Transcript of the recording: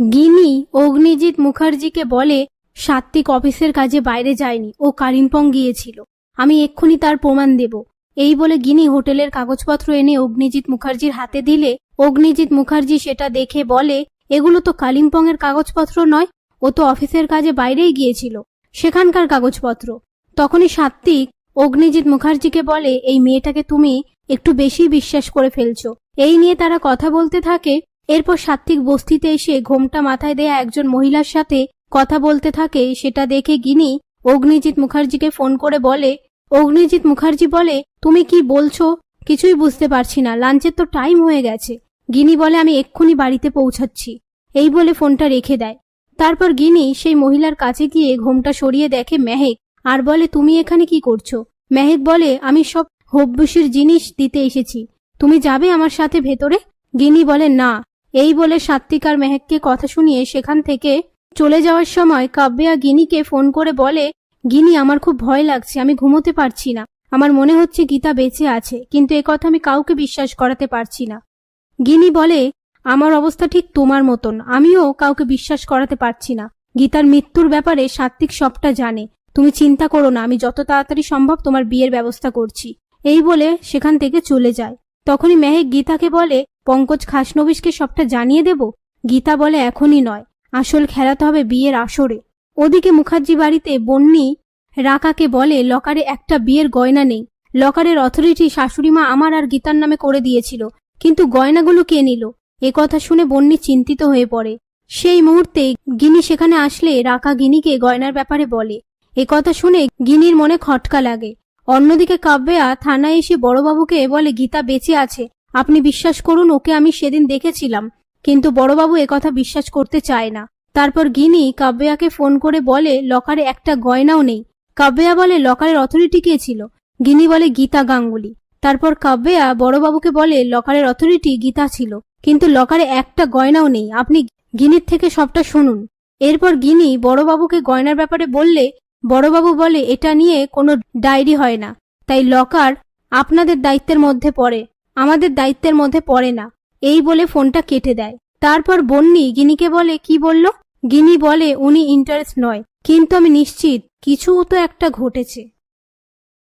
গিনি অগ্নিজিৎ মুখার্জিকে বলে সাত্বিক অফিসের কাজে বাইরে যায়নি, ও কালিম্পং গিয়েছিল। আমি এক্ষুনি তার প্রমাণ দেব। এই বলে গিনি হোটেলের কাগজপত্র এনে অগ্নিজিৎ মুখার্জির হাতে দিলে। অগ্নিজিৎ মুখার্জি সেটা দেখে বলে, এগুলো তো কালিম্পংয়ের কাগজপত্র নয়, ও তো অফিসের কাজে বাইরেই গিয়েছিল। সেখানকার কাগজপত্র। তখনই সাত্বিক অগ্নিজিৎ মুখার্জিকে বলে, এই মেয়েটাকে তুমি একটু বেশি বিশ্বাস করে ফেলছো। এই নিয়ে তারা কথা বলতে থাকে এরপর সাত্বিক বস্তিতে এসে ঘোমটা মাথায় দেয়া একজন মহিলার সাথে কথা বলতে থাকে। সেটা দেখে গিনি অগ্নিজিৎ মুখার্জিকে ফোন করে বলে, অগ্নিজিৎ মুখার্জি বলে, তুমি কি বলছো? কিছুই বুঝতে পারছি না, লাঞ্চের তো টাইম হয়ে গেছে গিনি বলে, আমি এক্ষুনি বাড়িতে পৌঁছাচ্ছি এই বলে ফোনটা রেখে দেয়। তারপর গিনি সেই মহিলার কাছে গিয়ে ঘোমটা সরিয়ে দেখে মেহেক, আর বলে, তুমি এখানে কি করছ মেহেক বলে, আমি সব হব্বসির জিনিস দিতে এসেছি। তুমি যাবে আমার সাথে ভেতরে গিনি বলে, না। এই বলে সাত্বিক আর মেহেককে কথা শুনিয়ে সেখান থেকে চলে যাওয়ার সময় কাব্যা গিনিকে ফোন করে বলে, গিনি, আমার খুব ভয় লাগছে, আমি ঘুমোতে পারছি না। আমার মনে হচ্ছে গীতা বেঁচে আছে, কিন্তু এ কথা আমি কাউকে বিশ্বাস করাতে পারছি না। গিনি বলে, আমার অবস্থা ঠিক তোমার মতন, আমিও কাউকে বিশ্বাস করাতে পারছি না। গীতার মৃত্যুর ব্যাপারে সাত্বিক সবটা জানে। তুমি চিন্তা করো না, আমি যত তাড়াতাড়ি সম্ভব তোমার বিয়ের ব্যবস্থা করছি। এই বলে সেখান থেকে চলে যায়। তখনই মেহেক গীতাকে বলে পঙ্কজ খাসনবিশকে সবটা জানিয়ে দেব? গীতা বলে এখনই নয়। আসল খেলাতে হবে বিয়ের আসরে। ওদিকে মুখার্জি বাড়িতে বন্যি রাকাকে বলে, লকারে একটা বিয়ের গয়না নেই। লকারের অথরিটি শাশুড়িমা আমার আর গীতার নামে করে দিয়েছিল। কিন্তু গয়নাগুলো কে নিল? এ কথা শুনে বন্নি চিন্তিত হয়ে পড়ে। সেই মুহূর্তে গিনি সেখানে আসলে রাকা গিনিকে গয়নার ব্যাপারে বলে। এ কথা শুনে গিনির মনে খটকা লাগে। অন্যদিকে কাব্যা থানায় এসে বড়বাবুকে বলে, গীতা বেঁচে আছে। আপনি বিশ্বাস করুন, ওকে আমি সেদিন দেখেছিলাম, কিন্তু বড়বাবু কথা বিশ্বাস করতে চায় না। তারপর গিনি কাব্যাকে ফোন করে বলে, লকারে একটা গয়নাও নেই। কাব্যা বলে, লকারের অথরিটি কে ছিল? গিনি বলে, গীতা গাঙ্গুলি। তারপর কাব্যা বড়বাবুকে বলে, লকারের অথরিটি গীতা ছিল, কিন্তু লকারে একটা গয়নাও নেই। আপনি গিনির থেকে সবটা শুনুন। এরপর গিনি বড়বাবুকে গয়নার ব্যাপারে বললে, বড়বাবু বলে, এটা নিয়ে কোনো ডায়েরি হয় না। তাই লকার আপনাদের দায়িত্বের মধ্যে পড়ে। আমাদের দায়িত্বের মধ্যে পড়ে না। এই বলে ফোনটা কেটে দেয়। তারপর বন্নি গিনিকে বলে, কি বলল? গিনি বলে, উনি ইন্টারেস্ট নয়। কিন্তু আমি নিশ্চিত, কিছু তো একটা ঘটেছে।